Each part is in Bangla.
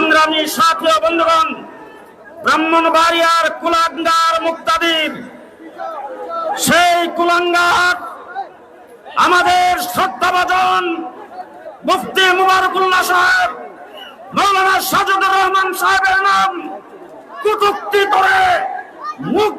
সংগ্রামী সাথী বন্ধুগণ ব্রাহ্মণবাড়িয়ার কুলাঙ্গার মুক্তাদির, সেই কুলাঙ্গার আমাদের শ্রদ্ধাভাজন মুফতি মুবারকুল্লাহ সাহেব মৌলানা সাজুদুর রহমান সাহেবের নাম কুটুক্তি করে মুখ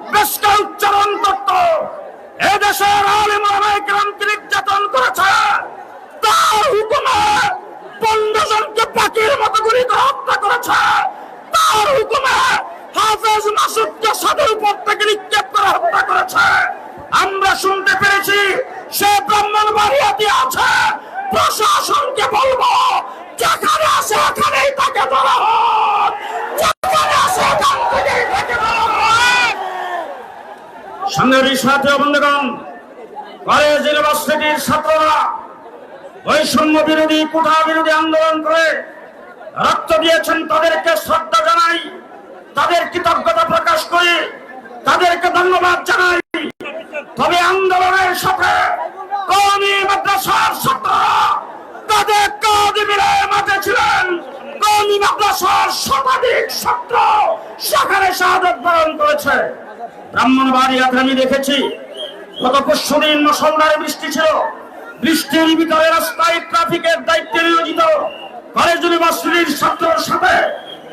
তার হুকুমে হাফেজ মাসুদকে সাদের উপর থেকে নিক্ষেপ করে হত্যা করেছে। আমরা শুনতে পেরেছি, সে ব্রাহ্মণ বাড়িয়াতে আছে। প্রশাসনকে বলব, যেখানে আসে এখানেই তাকে ধরা হোক। ছাত্ররা বৈষম্য বিরোধী কোঠা বিরোধী আন্দোলন করে রক্ত দিয়েছেন তাদেরকে শ্রদ্ধা জানাই, তাদের কৃতজ্ঞতা প্রকাশ করি, তাদেরকে ধন্যবাদ জানাই। তবে আন্দোলনের সাথে কওমি মাদ্রাসার ছাত্ররা তাদের কাঁধ মিলে মাঠে ছিলেন? কওমি মাদ্রাসার শতাধিক ছাত্র সেখানে শাহাদত বরণ করেছে। ব্রাহ্মণবাড়িয়াতে আমি দেখেছি, গত পরশু দিন মুসলধারে বৃষ্টি ছিল। বৃষ্টির ভিতরে রাস্তায় ট্রাফিকের দায়িত্বে নিয়োজিত কলেজ ইউনিভার্সিটির ছাত্রর সাথে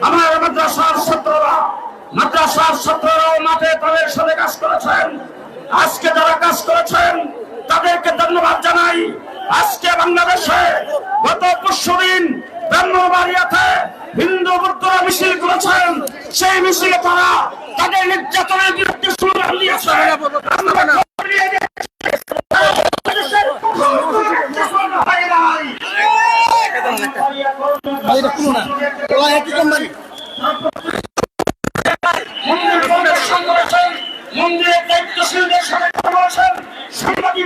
আমার মাদ্রাসার ছাত্ররা মাদ্রাসার ছাত্ররাও মাঠে তাদের সাথে কাজ করেছেন। আজকে যারা কাজ করেছেন, তাদেরকে ধন্যবাদ জানাই। আজকে বাংলাদেশে গত পরশু দিন হিন্দু বুদ্ধরা মিছিল করেছেন। সেই মিছিলে তারা তাদের নির্যাতনের বিরুদ্ধে স্লোগান দিয়েছে।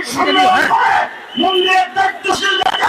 সম্মেলন করে হ্যাঁ। মন্দিরের দায়িত্বশীল